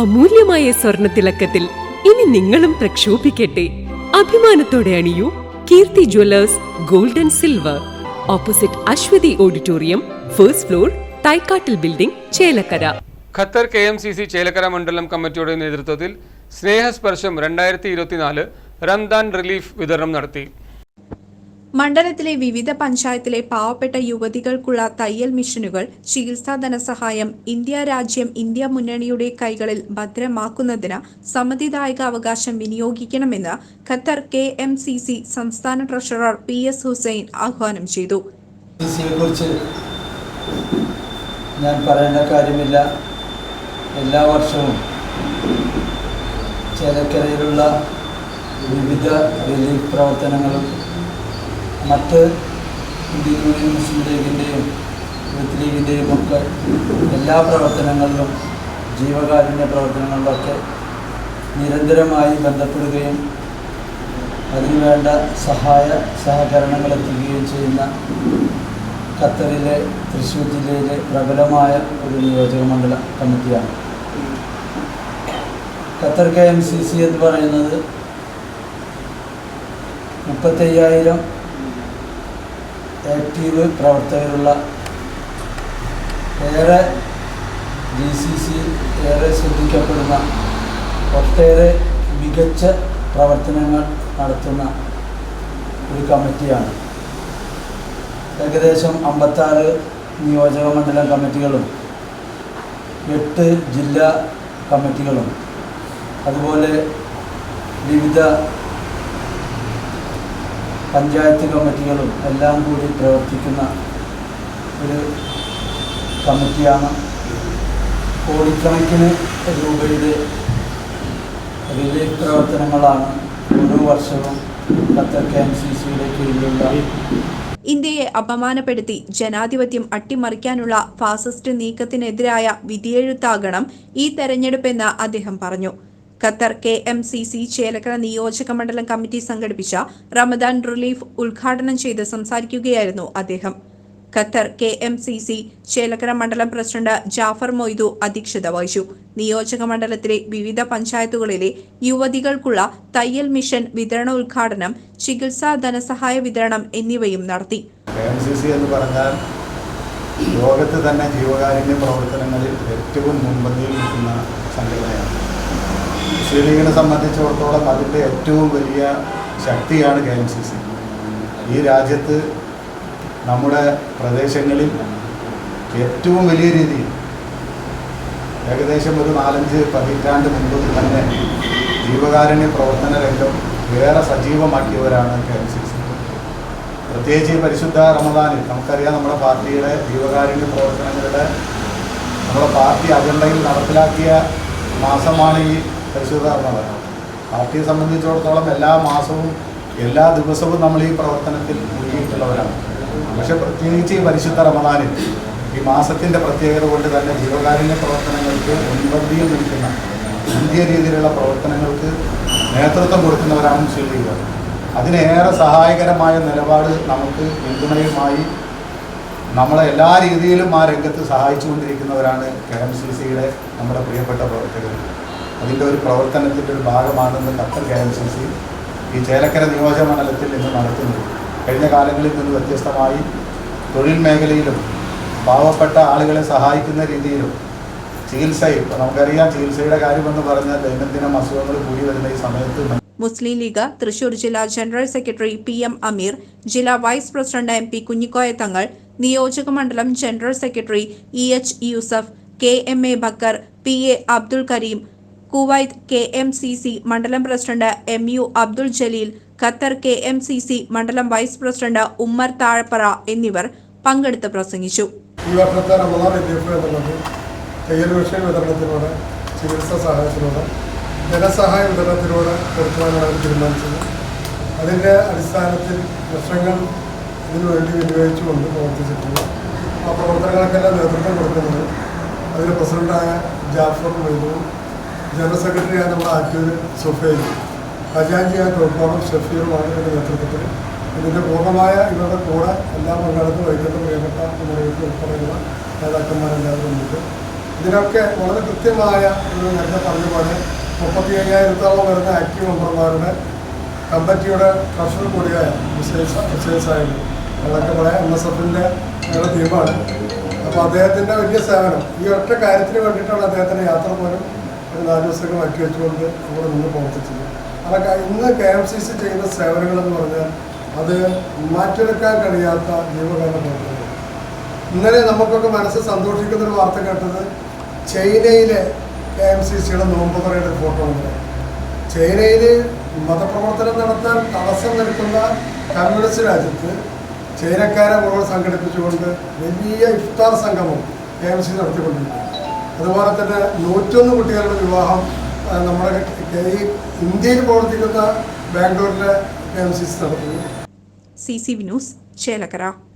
അമൂല്യമായ സ്വർണ തിളക്കത്തിൽ ഇനി നിങ്ങളും പ്രക്ഷോഭിക്കട്ടെ. അഭിമാനത്തോടെ അണിയൂ Keerthi jewellers gold and silver. Opposite Aswathi auditorium first floor തൈക്കാട്ടിൽ building Chelakkara. Qatar K M C C Chelakkara മണ്ഡലം കമ്മിറ്റിയുടെ നേതൃത്വത്തിൽ സ്നേഹസ്പർശം രണ്ടായിരത്തി ഇരുപത്തിനാല് റംദാൻ റിലീഫ് വിതരണം നടത്തി. മണ്ഡലത്തിലെ വിവിധ പഞ്ചായത്തിലെ പാവപ്പെട്ട യുവതികൾക്കുള്ള തയ്യൽ മിഷനുകൾ ചികിത്സാ ധനസഹായം ഇന്ത്യ രാജ്യം ഇന്ത്യ മുന്നണിയുടെ കൈകളിൽ ഭദ്രമാക്കുന്നതിന് സമ്മതിദായക അവകാശം വിനിയോഗിക്കണമെന്ന് Qatar K M C C സംസ്ഥാന ട്രഷറർ പി എസ് ഹുസൈൻ ആഹ്വാനം ചെയ്തു. ഞാൻ പറയേണ്ട കാര്യമില്ല. എല്ലാ വർഷവും ചേലക്കരയിലുള്ള വിവിധ റിലീഫ് പ്രവർത്തനങ്ങളും മറ്റ് ഇന്ത്യൻ യൂണിയൻ മുസ്ലിം ലീഗിന്റെയും യൂത്ത് ലീഗിന്റെയും ഒക്കെ എല്ലാ പ്രവർത്തനങ്ങളിലും ജീവകാരുണ്യ പ്രവർത്തനങ്ങളിലൊക്കെ നിരന്തരമായി ബന്ധപ്പെടുകയും അതിനുവേണ്ട സഹായ സഹകരണങ്ങൾ എത്തിക്കുകയും ചെയ്യുന്ന ഖത്തറിലെ തൃശ്ശൂർ ജില്ലയിലെ പ്രബലമായ ഒരു നിയോജക മണ്ഡല കമ്മിറ്റിയാണ്. Qatar K M C C എന്ന് പറയുന്നത് മുപ്പത്തയ്യായിരം ആക്റ്റീവ് പ്രവർത്തകരുള്ള ഏറെ ഡി സി സി ഏറെ ശ്രദ്ധിക്കപ്പെടുന്ന ഒട്ടേറെ മികച്ച പ്രവർത്തനങ്ങൾ നടത്തുന്ന ഒരു കമ്മിറ്റിയാണ്. ഏകദേശം അമ്പത്താറ് നിയോജക മണ്ഡലം കമ്മിറ്റികളും എട്ട് ജില്ലാ കമ്മിറ്റികളും. അതുപോലെ വിവിധ പഞ്ചായത്ത് കമ്മിറ്റികളും എല്ലാം കൂടി പ്രവർത്തിക്കുന്ന ഒരു കമ്മിറ്റിയാണ്. കോടിക്കണക്കിന് രൂപയുടെ റിലീഫ് പ്രവർത്തനങ്ങളാണ് ഓരോ വർഷവും ഖത്തർ കെ എം സി സിയുടെ കീഴിലുള്ള ഇന്ത്യയെ അപമാനപ്പെടുത്തി ജനാധിപത്യം അട്ടിമറിക്കാനുള്ള ഫാസിസ്റ്റ് നീക്കത്തിനെതിരായ വിധിയെഴുത്താകണം ഈ തെരഞ്ഞെടുപ്പെന്ന് അദ്ദേഹം പറഞ്ഞു. Qatar K M C C Chelakkara നിയോജക മണ്ഡലം കമ്മിറ്റി സംഘടിപ്പിച്ച റമദാൻ റിലീഫ് ഉദ്ഘാടനം ചെയ്ത് സംസാരിക്കുകയായിരുന്നു അദ്ദേഹം. Qatar K M C C Chelakkara മണ്ഡലം പ്രസിഡന്റ് ജാഫർ മൊയ്തു അധ്യക്ഷത വഹിച്ചു. നിയോജക മണ്ഡലത്തിലെ വിവിധ പഞ്ചായത്തുകളിലെ യുവതികൾക്കുള്ള തയ്യൽ മിഷൻ വിതരണ ഉദ്ഘാടനം ചികിത്സാ ധനസഹായ വിതരണം എന്നിവയും നടത്തി. എന്ന് പറഞ്ഞാൽ ലോകത്ത് തന്നെ ജീവകാരുണ്യ പ്രവർത്തനങ്ങളിൽ ഏറ്റവും മുൻപന്തിയിൽ നിൽക്കുന്ന സംഘടനയാണ്. മുസ്ലിം ലീഗിനെ സംബന്ധിച്ചിടത്തോളം അതിന്റെ ഏറ്റവും വലിയ ശക്തിയാണ് കെ എം സി സി. ഈ രാജ്യത്ത് നമ്മുടെ പ്രദേശങ്ങളിൽ ഏറ്റവും വലിയ രീതിയിൽ ഏകദേശം ഒരു നാലഞ്ച് പതിറ്റാണ്ട് മുമ്പ് തന്നെ ജീവകാരുണ്യ പ്രവർത്തന രംഗം വേറെ സജീവമാക്കിയവരാണ് കെ എം സി സി. പ്രത്യേകിച്ച് ഈ പരിശുദ്ധ റമദാനിൽ നമുക്കറിയാം നമ്മുടെ പാർട്ടിയുടെ ജീവകാരുണ്യ പ്രവർത്തനങ്ങളുടെ നമ്മുടെ പാർട്ടി അജണ്ടയിൽ നടപ്പിലാക്കിയ മാസമാണ് ഈ പരിശുദ്ധ പാർട്ടിയെ സംബന്ധിച്ചിടത്തോളം എല്ലാ മാസവും എല്ലാ ദിവസവും നമ്മൾ ഈ പ്രവർത്തനത്തിൽ മുഴുകിയിട്ടുള്ളവരാണ് പക്ഷെ പ്രത്യേകിച്ച് ഈ പരിശുദ്ധ റമദാനിൽ ഈ മാസത്തിന്റെ പ്രത്യേകത കൊണ്ട് തന്നെ ജീവകാരുണ്യ പ്രവർത്തനങ്ങൾക്ക് മുൻപന്തിയിൽ നിൽക്കുന്ന പുതിയ രീതിയിലുള്ള പ്രവർത്തനങ്ങൾക്ക് നേതൃത്വം കൊടുക്കുന്നവരാണ് മുസ്ലിം അതിനേറെ സഹായകരമായ നിലപാട് നമുക്ക് പിന്തുണയുമായി നമ്മളെ എല്ലാ രീതിയിലും ആ രംഗത്ത് സഹായിച്ചുകൊണ്ടിരിക്കുന്നവരാണ് കെ എം സി സിയുടെ നമ്മുടെ പ്രിയപ്പെട്ട പ്രവർത്തകർ. അതിന്റെ ഒരു പ്രവർത്തനത്തിന്റെ ഒരു ഭാഗമാണെന്ന് Qatar K M C C ഈ ചേലക്കര നിയോജക മണ്ഡലത്തിൽ നിന്ന് നടത്തുന്നത്. കഴിഞ്ഞ കാലങ്ങളിൽ നിന്ന് വ്യത്യസ്തമായി തൊഴിൽ മേഖലയിലും പാവപ്പെട്ട ആളുകളെ സഹായിക്കുന്ന രീതിയിലും ചികിത്സയും നമുക്കറിയാം ചികിത്സയുടെ കാര്യമെന്ന് പറഞ്ഞാൽ ദൈനംദിനം അസുഖങ്ങൾ കൂടി വരുന്ന ഈ സമയത്ത് മുസ്ലിം ലീഗ് തൃശൂർ ജില്ലാ general secretary P M Ameer ജില്ലാ vice president M P Kunhikoya Thangal നിയോജക മണ്ഡലം general secretary E H Yusuf K M A Bakkar P A Abdul Karim Kuwait K M C C മണ്ഡലം president M U Abdul Jaleel Qatar K M C C മണ്ഡലം vice president Ummer Thazhappara എന്നിവർ പങ്കെടുത്ത് പ്രസംഗിച്ചു. ഈ വർഷത്തെ റമദാൻ എന്നുള്ളത് തയ്യൽ വിഷയ വിതരണത്തിലൂടെ ചികിത്സാ സഹായത്തിലൂടെ ധനസഹായ വിതരണത്തിലൂടെ കൊടുക്കുവാനാണ് തീരുമാനിച്ചത്. അതിന്റെ അടിസ്ഥാനത്തിൽ ലക്ഷങ്ങൾ ഇതിനുവേണ്ടി വിനിയോഗിച്ചുകൊണ്ട് പ്രവർത്തിച്ചിട്ടുണ്ട്. ആ പ്രവർത്തനങ്ങൾക്കെല്ലാം നേതൃത്വം കൊടുക്കുന്നത് അതിൽ പ്രസിഡന്റായ ജാഫർ മൊയ്തുവും ജനറൽ സെക്രട്ടറിയാണ് നമ്മുടെ ആക്കിയത് സുഫൈലും ഖജാൻജിയായ തോപ്പാടും ഷഫീറുമാണ് ഇതിന്റെ നേതൃത്വത്തിൽ. ഇതിന്റെ പൂർണമായ ഇവരുടെ കൂടെ എല്ലാ പങ്കാളിത്തും വൈകിട്ട് പ്രിയപ്പെട്ട നമ്മുടെ വീട്ടിൽ ഉൾപ്പെടെയുള്ള നേതാക്കന്മാരെല്ലാവരും ഉണ്ട് ഇതിനൊക്കെ വളരെ കൃത്യമായ ഒരു നേരത്തെ പറഞ്ഞ പോലെ മുപ്പത്തി അയ്യായിരത്തോളം വരുന്ന ആക്റ്റീവ് മെമ്പർമാരുടെ കമ്പറ്റിയുടെ ട്രഷർ കൂടിയായ വിശേഷ വിശേഷമായിരുന്നു അതൊക്കെ പറയാം എം എസ് എഫിന്റെ ഞങ്ങളുടെ ടീമാണ് അപ്പോൾ അദ്ദേഹത്തിന്റെ വലിയ സേവനം ഈ ഒറ്റ കാര്യത്തിന് വേണ്ടിയിട്ടാണ് അദ്ദേഹത്തിന്റെ യാത്ര പോലും നാല് ദിവസമൊക്കെ മാറ്റി വെച്ചുകൊണ്ട് ഇവിടെ നിന്ന് പ്രവർത്തിച്ചത്. അതൊക്കെ ഇന്ന് കെ എം സി സി ചെയ്യുന്ന സേവനങ്ങളെന്ന് പറഞ്ഞാൽ അത് മാറ്റിയെടുക്കാൻ കഴിയാത്ത ജീവകാല പ്രവർത്തനങ്ങൾ ഇന്നലെ നമുക്കൊക്കെ മനസ്സ് സന്തോഷിക്കുന്ന ഒരു വാർത്ത കേട്ടത് ചൈനയിലെ കെ എം സി സിയുടെ നോമ്പ് ഒരു ഫോട്ടോ ഉണ്ട് ചൈനയിൽ മതപ്രവർത്തനം നടത്താൻ തടസ്സം നിൽക്കുന്ന കമ്മ്യൂണിസ്റ്റ് രാജ്യത്ത് ചൈനക്കാരെ മുഴുവൻ സംഘടിപ്പിച്ചുകൊണ്ട് വലിയ ഇഫ്താർ സംഗമം കെ എം സി നടത്തിക്കൊണ്ടിരിക്കുന്നു അതുപോലെ തന്നെ നൂറ്റൊന്ന് കുട്ടികളുടെ വിവാഹം നമ്മുടെ ഈ ഇന്ത്യയിൽ പ്രവർത്തിക്കുന്ന ബാംഗ്ലൂരിലെ M C C news Chelakkara